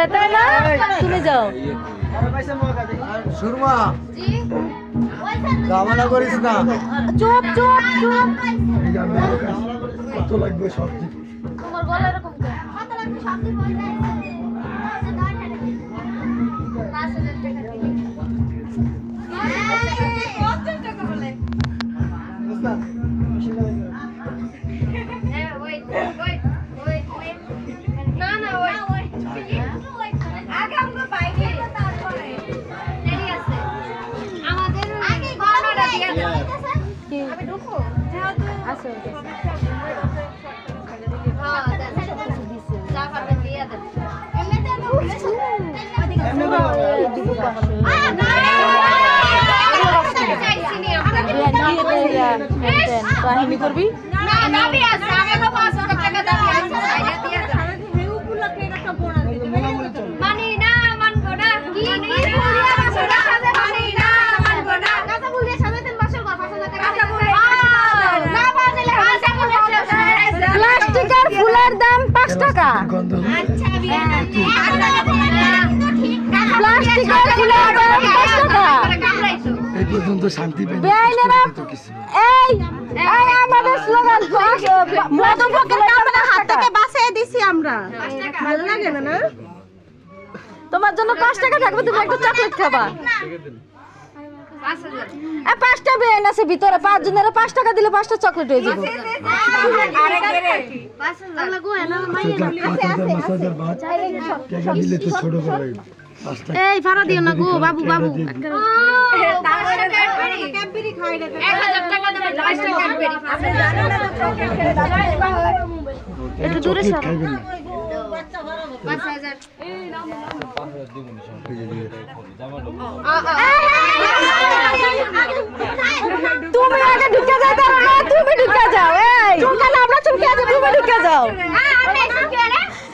যায় তাই না? তুমি যাও। সুরমা ঝামেলা করিস না। চুপ চুপ চুপ। কত লাগবে সবজি তোমার গলা এরকম কেন? না? ফুলিয়া প্লাস্টিকের ফুলের দাম পাঁচ টাকা। আচ্ছা প্লাস্টিকের ফুলের দাম পাঁচ টাকা। এই পর্যন্ত শান্তি পেয়ে এই আমাদের স্লোগান মধুপকের কাপড়ে হাত থেকে বাসায় দিছি আমরা ভালো লাগে না না তোমার জন্য পাঁচ টাকা থাকবে তুমি একটা চকলেট খাবা এ পাঁচটা বেআইন আছে ভিতরে পাঁচ জনের পাঁচ টাকা দিলে পাঁচটা চকলেট হয়ে যাবে ছোট এই ভাড়া দিও না গো বাবু বাবু। একটু দূরে না। তুমি আগে ঢুকে যাও না তুমি ঢুকে যাও এই। চুমকালে আমরা চুমকে আছি তুমি ঢুকে যাও।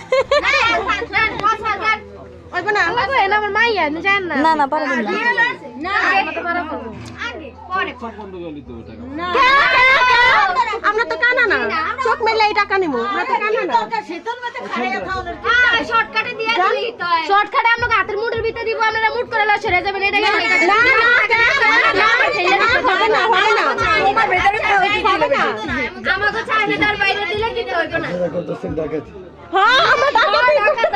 আমার মাইয়া জান না না না পারবেন না আমরা তো কানা না চোখ মেলে এই টাকা নিবো আমরা তো কানা না শর্টকাটে দিয়ে দিলি তো শর্টকাটে আমরা হাতের মুঠের ভিতরে দিব আমরা মুট করে লয় ছেড়ে যাবেন এটা না না হবে না হবে না হবে না আমাকে চাহিদার বাইরে দিলে কিন্তু হইব না আপনারা হ্যাঁ আমরা টাকা সব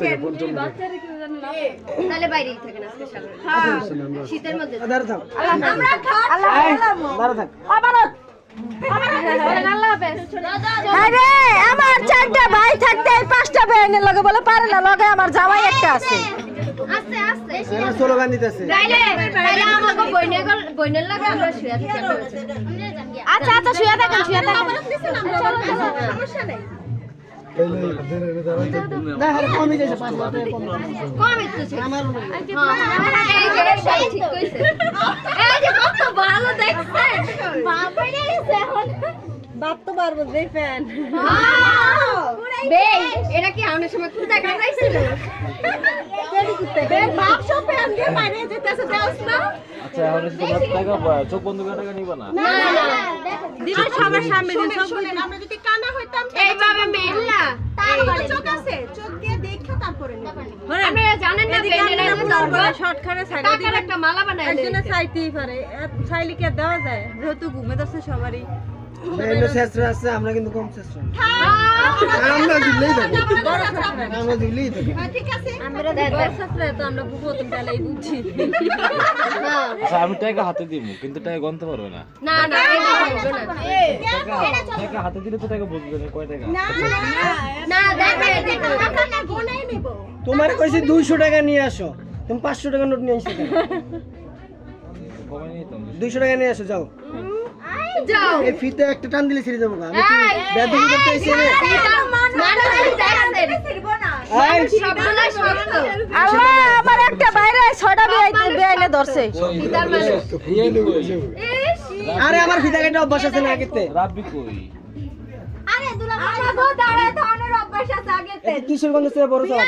দাঁড়ায় থাকেন তাহলে বাইরেই থাকেন আজকে সামনে শীতের মধ্যে। আমরা খাওয়া আল্লাহ হাফেজ। আরে আমার চারটা ভাই থাকতে এই পাঁচটা বেআইনের লগে বলে পারে না লগে আমার জামাই একটা আছে। আচ্ছা আচ্ছা শুয়ে থাকেন শুয়ে থাকেন। বাপ তো পারব যে ফ্যান বে এটা কি আমাদের সময় কুত্তা কামড়াইছিল বাপ সব ফ্যান দিয়ে বাইরে যেতেছে দেওস না আচ্ছা এখন এসে টাকা চোখ বন্ধ করে টাকা নিবা না। না না দিদি, সবার সামনে দিন সব আমরা যদি কানা হইতাম এইভাবে মেললা তারপরে চোখ আছে? চোখ দিয়ে দেখা তারপরে আপনারা জানেন না বেনেরা শর্টখানে টাকার একটা মালা বানায় একজনে চাইতেই পারে চাইলে কি দেওয়া যায়? যেহেতু ঘুমে যাচ্ছে সবারই। আমরা কিন্তু কম হ্যাঁ আমরা দিলেই থাকি। আমরা দিলেই থাকি। আছে। বুঝছি আচ্ছা আমি টাকা হাতে দিব কিন্তু টাকা গনতে পারবে না। না না এই হবে না। টাকা হাতে দিলে তো টাকা বুঝবে না কয় টাকা? না দেখে আমরা না গোনাই নেব। তোমার কইছি দুইশো টাকা নিয়ে আসো। তুমি পাঁচশো টাকা নোট নিয়ে আসো দুইশো টাকা নিয়ে আসো যাও। যাও এই ফিতে একটা টান দিলে ছিঁড়ে। আমি কি করতে এসে রে? মানে আল্লাহ আমার একটা বাইরে ধরছে মানে ইয়ে? ইস, আরে আমার ফিতা কেটে অভ্যাস আছে না আগেতে রাব্বি কই আমাকেও দাঁড়ায় ধরনের অভ্যাস আছে আগেতে এই কিশোরগঞ্জ থেকে বড় শহর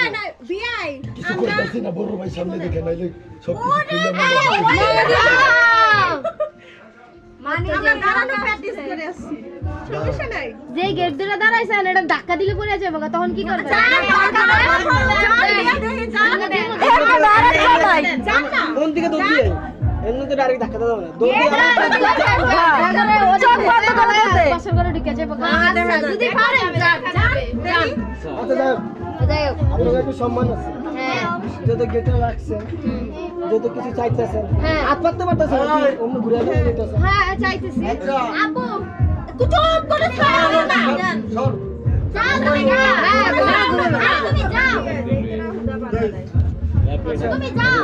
কিছু করতেছি না বড় ভাই সামনে দেখে নাইলে সব কিছু মানে যে গেট ধরে দাঁড়াইছেন এটা ধাক্কা দিলে পড়ে যাবে তখন কি করবে এখন ডাইরেক্ট খালাই কোন দিকে দৌড় দিয়ে এমনি তো ডাইরেক্ট ধাক্কা দেওয়া না দৌড় দিয়ে চোখ বন্ধ করে দিতে বছর করে ঢুকে যাবে যদি পারেন যান যান আচ্ছা যাই হোক, আপনার একটু সম্মান আছে হ্যাঁ যত গেটে রাখছেন যত কিছু চাইতেছেন হ্যাঁ। হাত পাততে পারতেছেন অন্য ঘুরে যেতেছেন হ্যাঁ চাইতেছি। আপু তুই চুপ করে ছাড়ো না যাও তুমি যাও। হ্যাঁ তুমি যাও। তুমি যাও।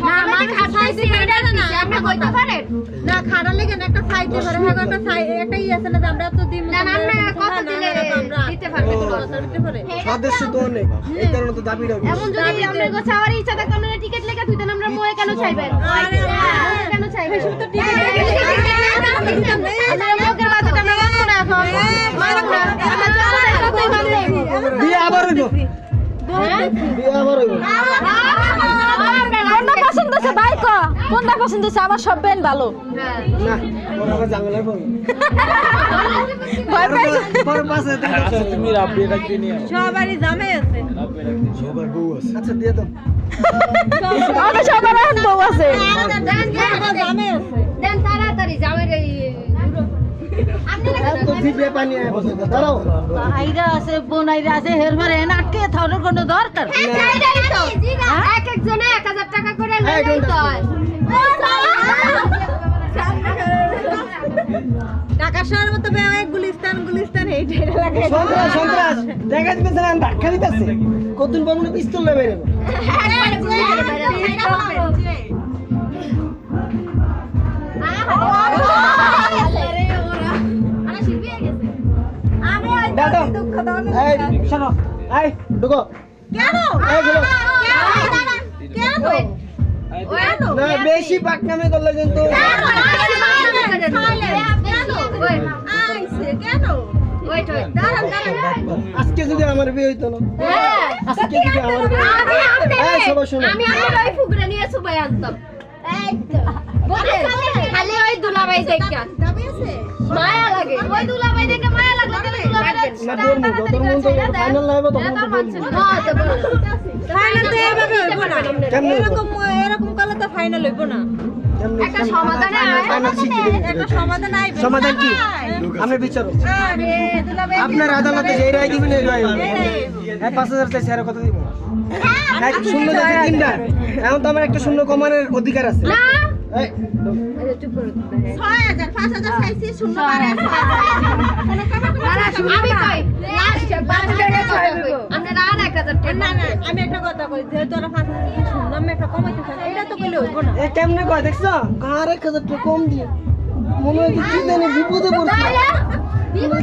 না মানে খাটাইছি এটা না আপনি কইতে পারেন না খাড়া লেগে না একটা সাইডে ধরে হ্যাঁ একটা সাইড একটা ই আছে না আমরা তো দিম না না আপনি কত দিলে দিতে পারবেন সদস্য তো অনেক এই কারণে তো দাবি রাখব এমন যদি আপনার কাছে আমার ইচ্ছা থাকতো আপনারা টিকিট লেখা তুইতেন আমরা মোয়ে কেন চাইবেন মোয়ে কেন চাইবেন শুধু তো টিকিট আপনারা মুখের বাজেট আমরা মানবো না এখন মানবো না আমরা চলো না কতই মানবে বিয়ে আবার হইব বিয়ে আবার হইব ক? কোনটা পছন্দ হচ্ছে আমার সব ব্যান্ড ভালো। আচ্ছা সবারই জামাই আছে। সবার বউ আছে। আচ্ছা দিয়ে দাও। সবার এখন বউ আছে। তাড়াতাড়ি যাওয়ার এই পানি দাঁড়াও। আইরা আছে বোনাইরা আছে হের মারে আটকে থাওয়ার কোনো দরকার এক একজনে এক হাজার টাকা করে এই, লইলেই তো। টাকা শহরের মতো ব্যয় গুলিস্তান গুলিস্তান এইটাই লাগে। সন্ত্রাস সন্ত্রাস। দেখা দিতেছে না ধাক্কা দিতেছে। কতদিন পর মনে পিস্তল নেবে রে বেশি পাকনামি করলে কিন্তু আজকে যদি আমার বিয়ে হইতো আজকে যদি আমার বিয়ে সবাই শোনো আমি আমার ওই ফুকরা নিয়ে সুবাই আনতাম খালি ওই দুলাভাই দেখা। মায়া লাগে। ওই দুলাভাই দেখে মায়া না ধর্ম যতক্ষণ পর্যন্ত ফাইনাল না হবে তখন তো বলব। হ্যাঁ তো বলো ফাইনাল তো এভাবে হইব না। এরকম এরকম করলে তো ফাইনাল হইব না। একটা সমাধানে ফাইনাল শিখি দেবো। একটা সমাধান আইবে সমাধান কি? দুলাভাই আপনার আদালতে যে রায় দিবেন এই রায় হবে। হ্যাঁ পাঁচ হাজার চাইছে আর কত দিব? এক শূন্য তিনটা এখন তো আমার একটা শূন্য কমানোর অধিকার আছে। আমি একটা কথা যেহেতু পাঁচ হাজার শূন্য আমি একটা কমাইতে চাই। এটা তো হইব না। কেমনে কয় দেখছ? কার এক হাজার টাকা কম দিয়ে। মনে হয় কি জানি বিপদে পড়ছি।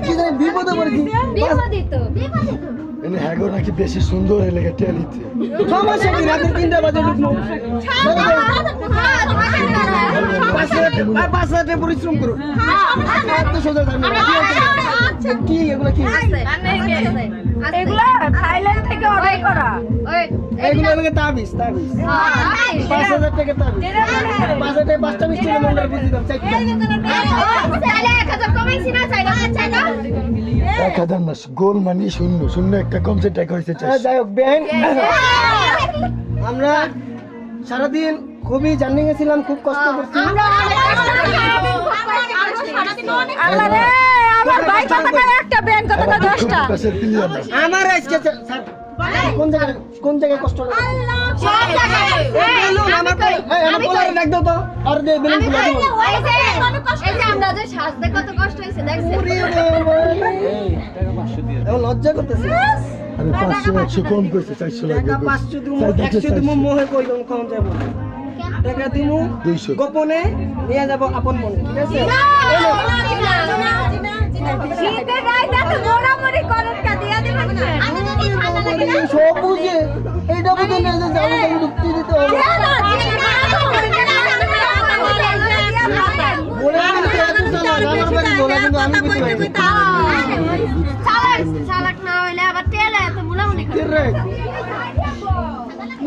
কি জানি বিপদে পড়ছি। বিপদিত বিপদিত এনে হ্যাগো নাকি বেশি সুন্দর এলাকা টেলিতে। সমস্যা কি? রাতের তিনটা বাজে ঢুকলো পাঁচ হাজার টাকা- আর পাঁচ টাকা পরিশ্রম করো। এত সোজা। কি এগুলো কি? এগুলা থাইল্যান্ড থেকে অর্ডার করা। এগুলো আমাকে তাবিজ তাবিজ। পাঁচ হাজার টাকা তাবিজ। পাঁচ হাজার টাকা পাঁচটা মিষ্টি মন্ডল বুঝি দাম চারটা। এক হাজার না গোল মানি শূন্য শূন্য একটা কমছে টাকা হয়েছে যাই হোক বেন আমরা সারাদিন খুবই জার্নি গেছিলাম খুব কষ্ট করছি আমার আজকে স্যার কোন জায়গায় কোন জায়গায় কষ্ট লাগে বেলুন আমার পোলা- এই, আমার পোলারে ডাক দাও তো আর দে বেলুন খুলে দিব আমরা যে সাজতে কত কষ্ট হয়েছে দেখছেন উরি রে বাবা। এই টাকা 500 দিয়ে দাও। এখন লজ্জা করতেছে আরে একশো কম টাকা মোহে কম যাব টাকা দিমু। গোপনে নিয়ে যাব আপন মনে ঠিক আছে শীতের মোড়ামুড়ি কা দিয়া বুঝে এইটা বুঝে না যে ঢুকতে দিতে হবে বলে কিন্তু এত চালাক, আমার বাড়ি বলে কিন্তু আমি কিছু পাইনি। চালাক চালাক না হইলে আবার তেলে এত মুলামুলি করে কে রে?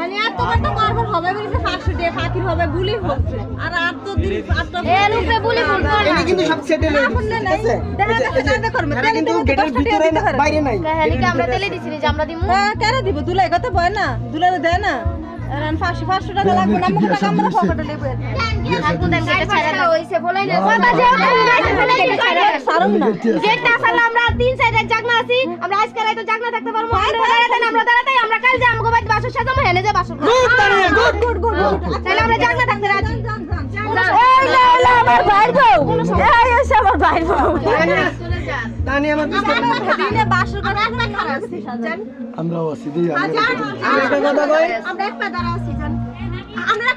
মানে আর তোমার তো হবে বলেছে দিয়ে ফাঁকির হবে গুলি হচ্ছে আর আর তো দিন আর তো এর উপরে বুলি ফুল এটা কিন্তু সব সেটেল হয়ে গেছে, আছে? দেখা যাচ্ছে না করবে এটা কিন্তু গেটের ভিতরে না, বাইরে নাই। কাহিনীকে আমরা তেলে দিছি যে আমরা দিমু? হ্যাঁ কেন দিব? দুলাই কথা বয় না। দুলাই দেয় না। পাঁচশো পাঁচশো টাকা লাগবে না আমাকে টাকা আমরা পকেটে আমরা তিন সাইডে জাগনা আছি। আমরা আজকে জাগনা থাকতে পারব আমরা দাঁড়াতে আমরা কাল যে আমাকে বাইতে বাসর সাথে আমরা হেনে যে বাসর গুড গুড। গুড তাহলে আমরা জাগনা থাকতে রাজি। এই না হলো আমার ভাইয়ের বউ এই এসে আমার ভাইয়ের বউ আমরাও আছি আমরা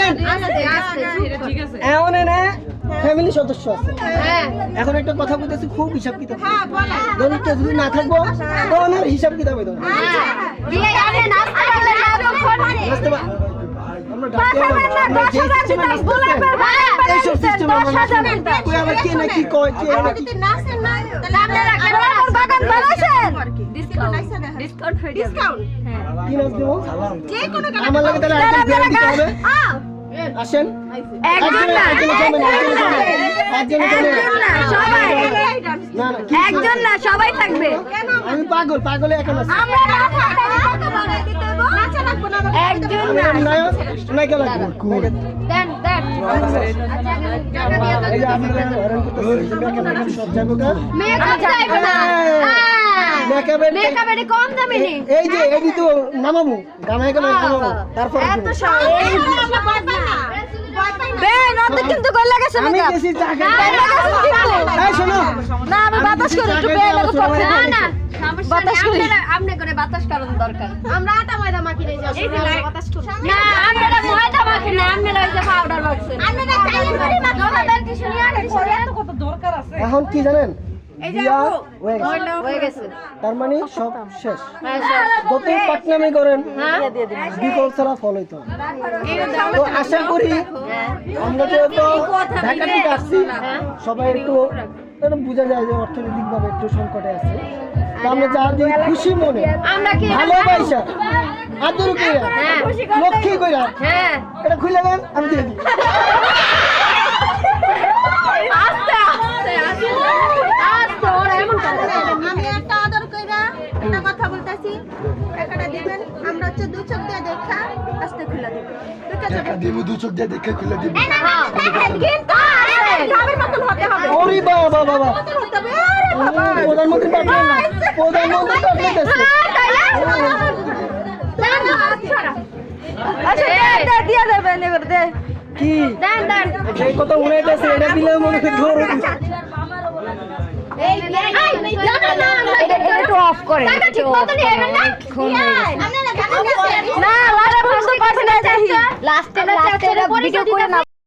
আছি। হ্যাঁ, এমন না ফ্যামিলি সদস্য আছে। হ্যাঁ। এখন একটা কথা বলতেছি খুব হিসাব কিতাব দরিদ্র যদি না থাকব তখন আর হিসাব কিতাব হইতো না। বিয়ে আপনি নাস্তা করলে না তখন বুঝতে পার আমরা ডাকে আমরা যে সিস্টেমে নাচতেছে এইসব সিস্টেম আমরা কই আবার কে না কি কয় কে না কি নাচেন না তাহলে আমরা বাগান বানাইছেন ডিসকাউন্ট ডিসকাউন্ট কি নাচ দেবো? আমার লাগে তাহলে আরেকজন দিতে হবে। আসেন। একজন না একজনে না সবাই। থাকবে। আমি পাগল পাগলে এখন একজন না। এই যে তো নামামু গানায় গানায় তারপর কিন্তু গলা গেছে আমি মেকআপ টাকা গলা গেছে কিন্তু। এই শোনো। না আমি বাতাস করি একটু বেন একটু কথা না না বাতাস করি। আপনি করে বাতাস করার দরকার। আমরা আটা ময়দা মাখি রে যাচ্ছি বাতাস করি। না আপনারা ময়দা মাখি না আপনারা ওই যে পাউডার মাখছেন। আপনারা চাইলে করে মাখো দেন টিস্যু নিয়ে আনেন এখন কি জানেন? হয়ে। হয়ে তার মানে সব শেষ। হ্যাঁ স্যার যতই পাটনামি করেন হ্যাঁ। বিকল ছাড়া ফল হইতো তো আশা করি আমরা যেহেতু ঢাকা থেকে আসছি। সবাই একটু বোঝা যায় যে অর্থনৈতিক ভাবে একটু সংকটে আছে। আমরা যা দিই খুশি মনে আমরা কি ভালোবাসা আদর কইরা হ্যাঁ। লক্ষ্মী কইরা হ্যাঁ। এটা খুলে দেন আমি দিয়ে দিই। কথা টাকাটা দিবেন আমরা হচ্ছে দু চোখ দিয়ে দেখা আস্তে খুলে দিব ঠিক আছে টাকা দিব দু চোখ দিয়ে দেখে খুলে দিব কিন্তু ভাবের মতন হতে হবে ওরে বাবা বাবা মতন হতে হবে আরে বাবা প্রধানমন্ত্রী পাঠান না প্রধানমন্ত্রী পাঠাইতেছে আচ্ছা দে, দিয়ে দেবেন এবার দে কি দেন দেন এই কথা উনাইতেছে এটা দিলে মনে হয় ধর একটু অফ করে না লাস্টে লাস্টে ভিডিও করে না